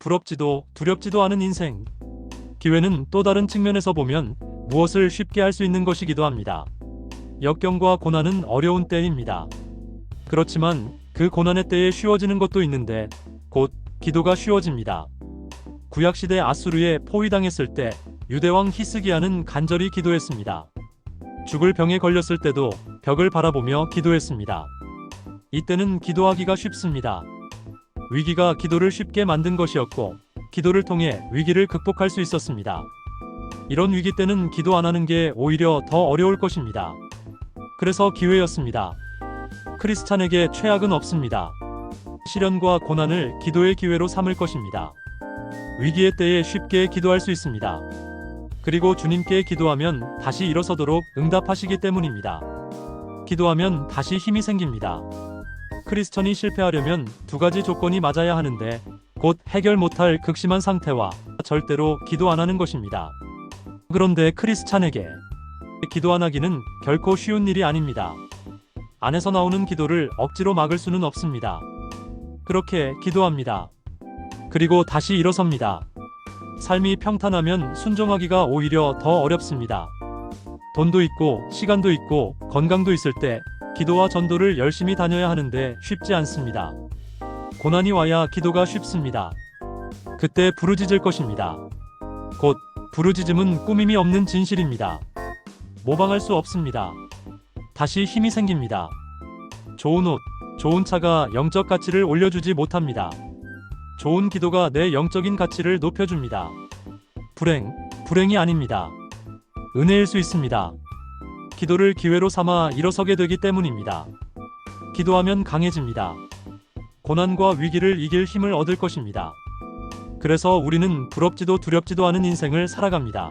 부럽지도 두렵지도 않은 인생. 기회는 또 다른 측면에서 보면 무엇을 쉽게 할 수 있는 것이기도 합니다. 역경과 고난은 어려운 때입니다. 그렇지만 그 고난의 때에 쉬워지는 것도 있는데 곧 기도가 쉬워집니다. 구약시대 아수르에 포위당했을 때 유대왕 히스기야는 간절히 기도했습니다. 죽을 병에 걸렸을 때도 벽을 바라보며 기도했습니다. 이때는 기도하기가 쉽습니다. 위기가 기도를 쉽게 만든 것이었고 기도를 통해 위기를 극복할 수 있었습니다. 이런 위기 때는 기도 안 하는 게 오히려 더 어려울 것입니다. 그래서 기회였습니다. 크리스찬에게 최악은 없습니다. 시련과 고난을 기도의 기회로 삼을 것입니다. 위기의 때에 쉽게 기도할 수 있습니다. 그리고 주님께 기도하면 다시 일어서도록 응답하시기 때문입니다. 기도하면 다시 힘이 생깁니다. 크리스천이 실패하려면 두 가지 조건이 맞아야 하는데 곧 해결 못할 극심한 상태와 절대로 기도 안 하는 것입니다. 그런데 크리스찬에게 기도 안 하기는 결코 쉬운 일이 아닙니다. 안에서 나오는 기도를 억지로 막을 수는 없습니다. 그렇게 기도합니다. 그리고 다시 일어섭니다. 삶이 평탄하면 순종하기가 오히려 더 어렵습니다. 돈도 있고 시간도 있고 건강도 있을 때 기도와 전도를 열심히 다녀야 하는데 쉽지 않습니다. 고난이 와야 기도가 쉽습니다. 그때 부르짖을 것입니다. 곧 부르짖음은 꾸밈이 없는 진실입니다. 모방할 수 없습니다. 다시 힘이 생깁니다. 좋은 옷, 좋은 차가 영적 가치를 올려주지 못합니다. 좋은 기도가 내 영적인 가치를 높여줍니다. 불행, 불행이 아닙니다. 은혜일 수 있습니다. 기도를 기회로 삼아 일어서게 되기 때문입니다. 기도하면 강해집니다. 고난과 위기를 이길 힘을 얻을 것입니다. 그래서 우리는 부럽지도 두렵지도 않은 인생을 살아갑니다.